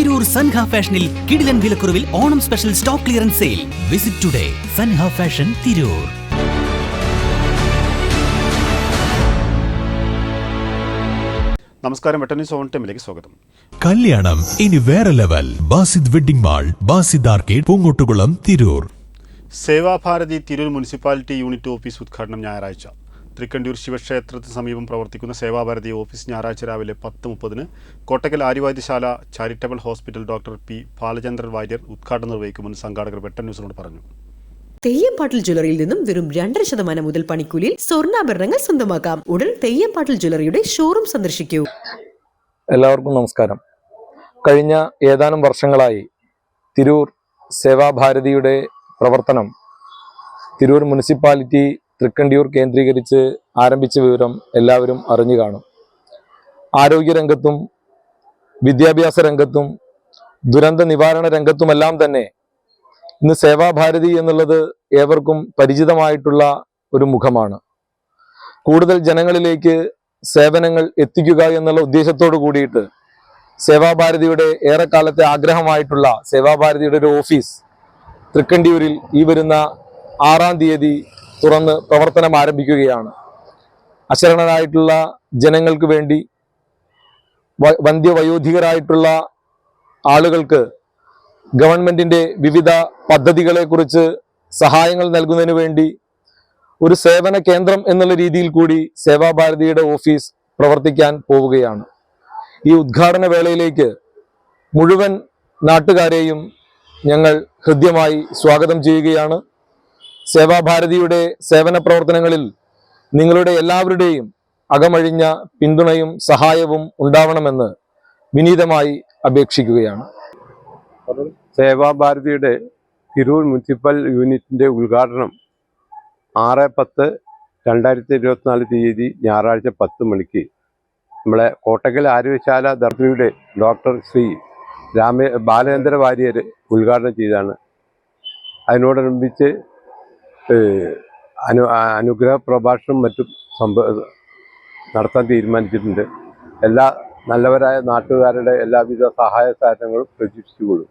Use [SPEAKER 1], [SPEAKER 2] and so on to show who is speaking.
[SPEAKER 1] തിരൂർ സൻഹ ഫാഷനിൽ കിടിലൻ വിലക്കുറവിൽ Onam special stock clearance sale. Visit today Sanha fashion Tirur.
[SPEAKER 2] നമസ്കാരം വെട്ടന്യൂസ് സോൺ ടൈമിലേക്ക് സ്വാഗതം.
[SPEAKER 3] കല്യാണം ഇനി വേറെ level. Basid wedding mall Basid arcade Poongottukulam Tirur.
[SPEAKER 2] Sevabharati Tirur municipality unit office ഉദ്ഘാടനം ഞായറാഴ്ച. തൃക്കണ്ടിയൂർ ശിവക്ഷേത്രത്തിന് സമീപം പ്രവർത്തിക്കുന്ന സേവാഭാരതി ഓഫീസ് ഞായറാഴ്ച രാവിലെ പത്ത് മുപ്പതിന് Kottakkal Aryavaidyasala charitable hospital doctor P Balachandran Warrier ഉദ്ഘാടനം നിർവഹിക്കുമെന്ന് സംഘാടകർ വെട്ടൻ ന്യൂസിനോട് പറഞ്ഞു.
[SPEAKER 4] തെയ്യംപാട്ടിൽ ജ്വല്ലറിയിൽ നിന്നും വെറും രണ്ടര ശതമാനം മുതൽ പണിക്കൂലിയിൽ സ്വർണാഭരണങ്ങൾ സ്വന്തമാക്കാം. ഉടൻ തെയ്യംപാട്ടിൽ ജ്വല്ലറിയുടെ ഷോറൂം സന്ദർശിക്കൂ.
[SPEAKER 5] എല്ലാവർക്കും നമസ്കാരം. കഴിഞ്ഞ ഏതാനും വർഷങ്ങളായി തിരൂർ സേവാഭാരതിയുടെ പ്രവർത്തനം തിരൂർ മുനിസിപ്പാലിറ്റി തൃക്കണ്ടിയൂർ കേന്ദ്രീകരിച്ച് ആരംഭിച്ച വിവരം എല്ലാവരും അറിഞ്ഞു കാണും. ആരോഗ്യരംഗത്തും വിദ്യാഭ്യാസ രംഗത്തും ദുരന്ത നിവാരണ രംഗത്തുമെല്ലാം തന്നെ ഇന്ന് സേവാഭാരതി എന്നുള്ളത് ഏവർക്കും പരിചിതമായിട്ടുള്ള ഒരു മുഖമാണ്. കൂടുതൽ ജനങ്ങളിലേക്ക് സേവനങ്ങൾ എത്തിക്കുക എന്നുള്ള ഉദ്ദേശത്തോടു കൂടിയിട്ട് സേവാഭാരതിയുടെ ഏറെക്കാലത്തെ ആഗ്രഹമായിട്ടുള്ള സേവാഭാരതിയുടെ ഒരു ഓഫീസ് തൃക്കണ്ടിയൂരിൽ ഈ വരുന്ന ആറാം തീയതി തുറന്ന് പ്രവർത്തനം ആരംഭിക്കുകയാണ്. അശരണരായിട്ടുള്ള ജനങ്ങൾക്ക് വേണ്ടി വന്ധ്യവയോധികരായിട്ടുള്ള ആളുകൾക്ക് ഗവൺമെന്റിന്റെ വിവിധ പദ്ധതികളെക്കുറിച്ച് സഹായങ്ങൾ നൽകുന്നതിന് വേണ്ടി ഒരു സേവന കേന്ദ്രം എന്നുള്ള രീതിയിൽ കൂടി സേവാഭാരതിയുടെ ഓഫീസ് പ്രവർത്തിക്കാൻ പോവുകയാണ്. ഈ ഉദ്ഘാടന വേളയിലേക്ക് മുഴുവൻ നാട്ടുകാരെയും ഞങ്ങൾ ഹൃദ്യമായി സ്വാഗതം ചെയ്യുകയാണ്. സേവാഭാരതിയുടെ സേവന പ്രവർത്തനങ്ങളിൽ നിങ്ങളുടെ എല്ലാവരുടെയും അകമഴിഞ്ഞ പിന്തുണയും സഹായവും ഉണ്ടാവണമെന്ന് വിനീതമായി അപേക്ഷിക്കുകയാണ്.
[SPEAKER 6] സേവാഭാരതിയുടെ തിരൂർ മുനിസിപ്പൽ യൂണിറ്റിന്റെ ഉദ്ഘാടനം ആറ് പത്ത് രണ്ടായിരത്തി ഇരുപത്തിനാല് തീയതി ഞായറാഴ്ച പത്ത് മണിക്ക് നമ്മളെ കോട്ടക്കൽ ആരോഗ്യശാല ദർശിയുടെ ഡോക്ടർ ശ്രീ രാമ ബാലചന്ദ്ര വാര്യർ ഉദ്ഘാടനം ചെയ്താണ്. അതിനോടനുബന്ധിച്ച് അനു അനുഗ്രഹ പ്രഭാഷണം മറ്റും സംഭവ നടത്താൻ തീരുമാനിച്ചിട്ടുണ്ട്. എല്ലാ നല്ലവരായ നാട്ടുകാരുടെ എല്ലാവിധ സഹായ സഹകരണങ്ങളും പ്രതീക്ഷിച്ചുകൊള്ളും.